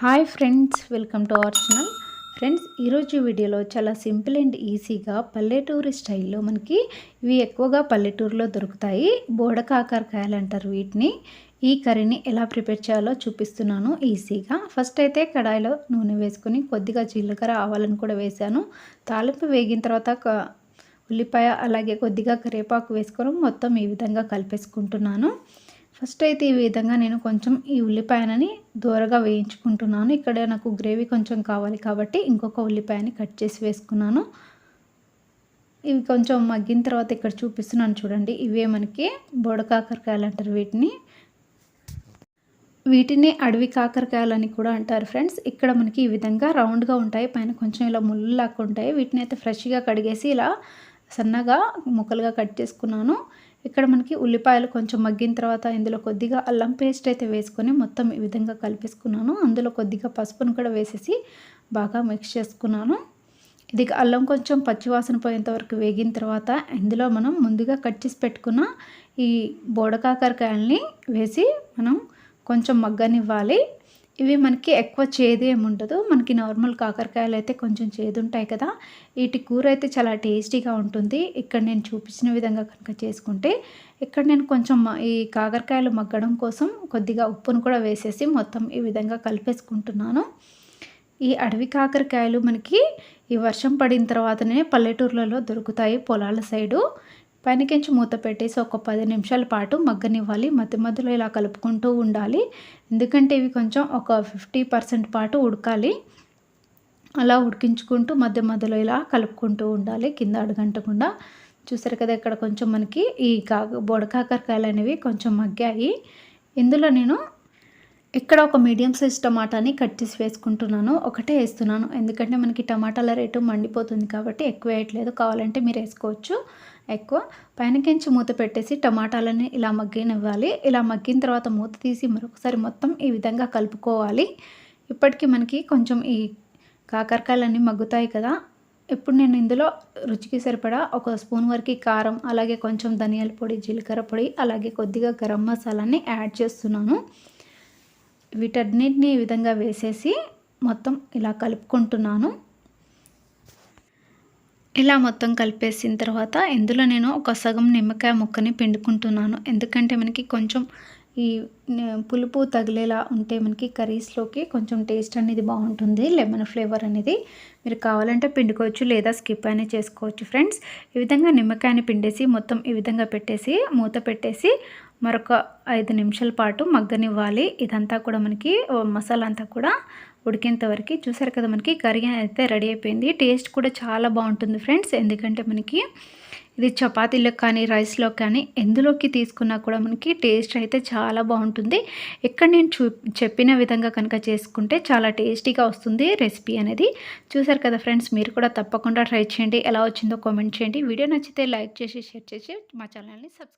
Hi friends welcome to our channel friends ఈరోజు వీడియోలో చాలా సింపుల్ అండ్ ఈజీగా పల్లెటూరు స్టైల్లో మనకి ఇవి ఎక్కువగా పల్లెటూరులో దొరుకుతాయి. బోడకాకరకాయలు అంటారు వీటిని. ఈ కర్రీని ఎలా ప్రిపేర్ చేయాలో చూపిస్తున్నాను ఈజీగా. ఫస్ట్ అయితే కడాయిలో నూనె వేసుకొని కొద్దిగా జీలకర్ర ఆవాలను కూడా వేసాను. తాలింపు వేగిన తర్వాత ఉల్లిపాయ అలాగే కొద్దిగా కరివేపాకు వేసుకొని మొత్తం ఈ విధంగా కలిపేసుకుంటున్నాను. ఫస్ట్ అయితే ఈ విధంగా నేను కొంచెం ఈ ఉల్లిపాయనని దూరగా వేయించుకుంటున్నాను. ఇక్కడ నాకు గ్రేవీ కొంచెం కావాలి కాబట్టి ఇంకొక ఉల్లిపాయని కట్ చేసి వేసుకున్నాను. ఇవి కొంచెం మగ్గిన తర్వాత ఇక్కడ చూపిస్తున్నాను చూడండి. ఇవే మనకి బోడకాకరకాయలు అంటారు వీటిని. వీటిని అడవి కాకరకాయలని కూడా అంటారు ఫ్రెండ్స్. ఇక్కడ మనకి ఈ విధంగా రౌండ్గా ఉంటాయి. పైన కొంచెం ఇలా ముళ్ళు లాక్కుంటాయి ఉంటాయి. వీటిని అయితే ఫ్రెష్గా కడిగేసి ఇలా సన్నగా ముక్కలుగా కట్ చేసుకున్నాను. ఇక్కడ మనకి ఉల్లిపాయలు కొంచెం మగ్గిన తర్వాత ఇందులో కొద్దిగా అల్లం పేస్ట్ అయితే వేసుకొని మొత్తం ఈ విధంగా కలిపేసుకున్నాను. అందులో కొద్దిగా పసుపును కూడా వేసేసి బాగా మిక్స్ చేసుకున్నాను. ఇది అల్లం కొంచెం పచ్చివాసన పోయేంత వరకు వేగిన తర్వాత ఇందులో మనం ముందుగా కట్ చేసి పెట్టుకున్న ఈ బోడకాకరకాయల్ని వేసి మనం కొంచెం మగ్గనివ్వాలి. ఇవి మనకి ఎక్కువ చేదు ఏముండదు. మనకి నార్మల్ కాకరకాయలు అయితే కొంచెం చేదు ఉంటాయి కదా. వీటి కూర అయితే చాలా టేస్టీగా ఉంటుంది. ఇక్కడ నేను చూపించిన విధంగా కనుక చేసుకుంటే ఇక్కడ నేను కొంచెం ఈ కాకరకాయలు మగ్గడం కోసం కొద్దిగా ఉప్పును కూడా వేసేసి మొత్తం ఈ విధంగా కలిపేసుకుంటున్నాను. ఈ అడవి కాకరకాయలు మనకి ఈ వర్షం పడిన తర్వాతనే పల్లెటూర్లలో దొరుకుతాయి పొలాల సైడు. పైనకించి మూత పెట్టేసి ఒక పది నిమిషాల పాటు మగ్గనివ్వాలి. మధ్య మధ్యలో ఇలా కలుపుకుంటూ ఉండాలి. ఎందుకంటే ఇవి కొంచెం ఒక ఫిఫ్టీ పర్సెంట్ పాటు ఉడకాలి. అలా ఉడికించుకుంటూ మధ్య మధ్యలో ఇలా కలుపుకుంటూ ఉండాలి కింద అడగంటకుండా. చూసారు కదా ఇక్కడ కొంచెం మనకి ఈ కా బొడకాకరకాయలు అనేవి కొంచెం మగ్గాయి. ఇందులో నేను ఇక్కడ ఒక మీడియం సైజ్ టమాటాని కట్ చేసి వేసుకుంటున్నాను. ఒకటే వేస్తున్నాను. ఎందుకంటే మనకి టమాటాల రేటు మండిపోతుంది కాబట్టి ఎక్కువ వేయట్లేదు. కావాలంటే మీరు వేసుకోవచ్చు. ఎక్కువ. పైనకించి మూత పెట్టేసి టమాటాలని ఇలా మగ్గినివ్వాలి. ఇలా మగ్గిన తర్వాత మూత తీసి మరొకసారి మొత్తం ఈ విధంగా కలుపుకోవాలి. ఇప్పటికీ మనకి కొంచెం ఈ కాకరకాయలన్నీ మగ్గుతాయి కదా. ఇప్పుడు నేను ఇందులో రుచికి సరిపడా ఒక స్పూన్ వరకు కారం అలాగే కొంచెం ధనియాల పొడి జీలకర్ర పొడి అలాగే కొద్దిగా గరం మసాలాని యాడ్ చేస్తున్నాను. వీటన్నిటిని ఈ విధంగా వేసేసి మొత్తం ఇలా కలుపుకుంటున్నాను. ఇలా మొత్తం కలిపేసిన తర్వాత ఇందులో నేను ఒక సగం నిమ్మకాయ ముక్కని పిండుకుంటున్నాను. ఎందుకంటే మనకి కొంచెం ఈ పులుపు తగిలేలా ఉంటే మనకి కర్రీస్లోకి కొంచెం టేస్ట్ అనేది బాగుంటుంది లెమన్ ఫ్లేవర్ అనేది. మీరు కావాలంటే పిండుకోవచ్చు లేదా స్కిప్ అయినా చేసుకోవచ్చు ఫ్రెండ్స్. ఈ విధంగా నిమ్మకాయని పిండేసి మొత్తం ఈ విధంగా పెట్టేసి మూత పెట్టేసి మరొక ఐదు నిమిషాల పాటు మగ్గనివ్వాలి. ఇదంతా కూడా మనకి మసాలా అంతా కూడా ఉడికేంత వరకు. చూసారు కదా మనకి కర్రీ అయితే రెడీ అయిపోయింది. టేస్ట్ కూడా చాలా బాగుంటుంది ఫ్రెండ్స్. ఎందుకంటే మనకి ఇది చపాతీలో కానీ రైస్లో కానీ ఎందులోకి తీసుకున్నా కూడా మనకి టేస్ట్ అయితే చాలా బాగుంటుంది. ఇక్కడ నేను చూ చెప్పిన విధంగా కనుక చేసుకుంటే చాలా టేస్టీగా వస్తుంది రెసిపీ అనేది. చూసారు కదా ఫ్రెండ్స్ మీరు కూడా తప్పకుండా ట్రై చేయండి. ఎలా వచ్చిందో కామెంట్ చేయండి. వీడియో నచ్చితే లైక్ చేసి షేర్ చేసి మా ఛానల్ని సబ్స్క్రైబ్